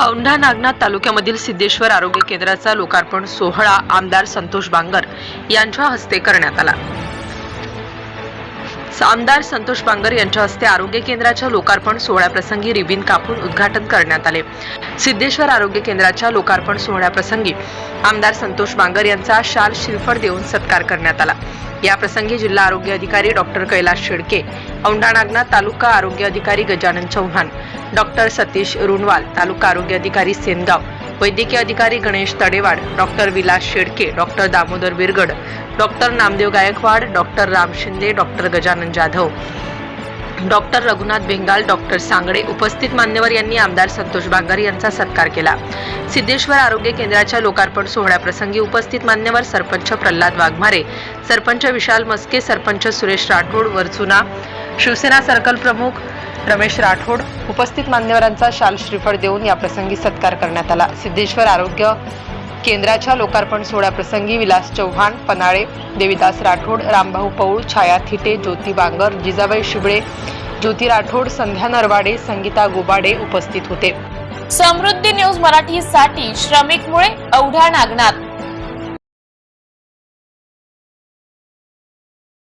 औंढा नागनाथ तालुक्यामधील सिद्धेश्वर आरोग्य केंद्राचा लोकार्पण सोहळा आमदार संतोष बांगर यांच्या हस्ते करण्यात आला. आमदार संतोष बांगर यांच्या हस्ते आरोग्य केंद्राच्या लोकार्पण सोहळ्याप्रसंगी रिबीन कापून उद्घाटन करण्यात आले. सिद्धेश्वर आरोग्य केंद्राच्या लोकार्पण सोहळ्याप्रसंगी आमदार संतोष बांगर यांचा शाल शिरफळ देऊन सत्कार करण्यात आला. या प्रसंगी जिल्हा आरोग्य अधिकारी डॉक्टर कैलास शेडके औंढा नागनाथ तालुका आरोग्य अधिकारी गजानन चव्हाण डॉक्टर सतीश रुणवाल तालुका आरोग्य अधिकारी सेनगाव वैद्यकीय अधिकारी Ganesh Tadewad doctor Vilas Shedke doctor Damodar Birgad doctor Namdev Gaikwad doctor Ram Shinde doctor Gajanan Jadhav. Doctor Raghunath Bengal doctor Sangde उपस्थित मान्यवर यांनी आमदार संतोष बांगर यांचा सत्कार केला. सिद्धेश्वर आरोग्य केंद्राच्या लोकार्पण सोहळ्याप्रसंगी उपस्थित मान्यवर सरपंच प्रल्हाद वाघमारे सरपंच विशाल मस्के सरपंच सुरेश राठोड वरचुना शिवसेना सर्कल प्रमुख रमेश राठोड उपस्थित मान्यवरांचा शाल श्रीफळ देऊन या प्रसंगी सत्कार करण्यात आला. सिद्धेश्वर आरोग्य केंद्राच्या लोकार्पण सोहळ्याप्रसंगी विलास चव्हाण पनाळे देविदास राठोड रामभाऊ पौळ छाया थिटे ज्योती बांगर जिजाबाई शिबळे ज्योती राठोड संध्या नरवाडे संगीता गोबाडे उपस्थित होते. समृद्धी न्यूज मराठीसाठी श्रमिक मुळे औढा नागनाथ.